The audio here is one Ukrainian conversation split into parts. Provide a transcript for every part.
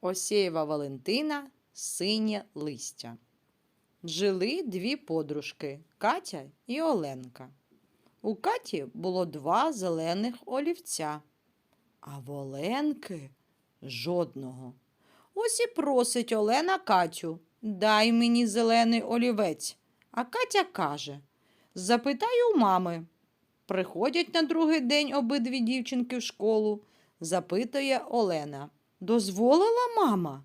Осєєва Валентина Синє листя. Жили дві подружки Катя і Оленка. У Каті було два зелених олівця, а в Оленки жодного. Ось і просить Олена Катю, дай мені зелений олівець. А Катя каже: Запитай у мами. Приходять на другий день обидві дівчинки в школу, запитує Олена. Дозволила мама?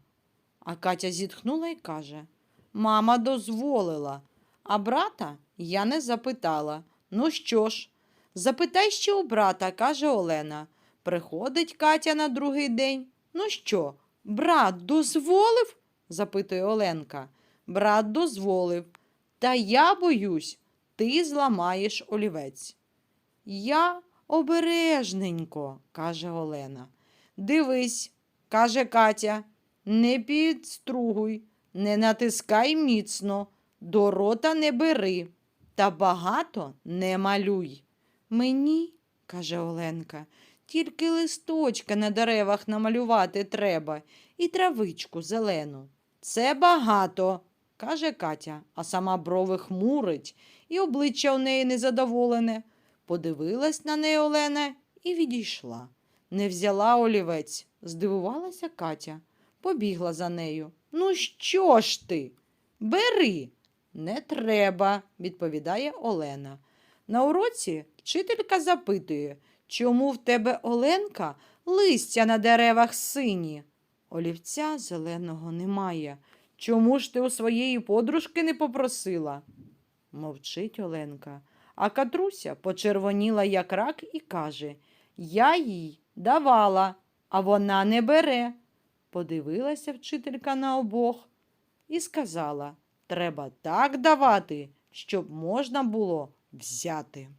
А Катя зітхнула і каже: Мама дозволила, а брата я не запитала. Ну що ж, запитай ще у брата, каже Олена. Приходить Катя на другий день. Ну що, брат дозволив? запитує Оленка. Брат дозволив. Та я боюсь, ти зламаєш олівець. Я обережненько, каже Олена. Дивись, каже Катя, не підстругуй, не натискай міцно, до рота не бери, та багато не малюй. Мені, каже Оленка, тільки листочка на деревах намалювати треба і травичку зелену. Це багато, каже Катя, а сама брови хмурить, і обличчя у неї незадоволене. Подивилась на неї Олена і відійшла. Не взяла олівець, здивувалася Катя, побігла за нею. Ну, що ж ти? Бери. Не треба, відповідає Олена. На уроці вчителька запитує, чому в тебе Оленка листя на деревах сині? Олівця зеленого немає. Чому ж ти у своєї подружки не попросила? Мовчить Оленка. А Катруся почервоніла, як рак, і каже Я їй давала, а вона не бере. Подивилася вчителька на обох і сказала Треба так давати, щоб можна було взяти.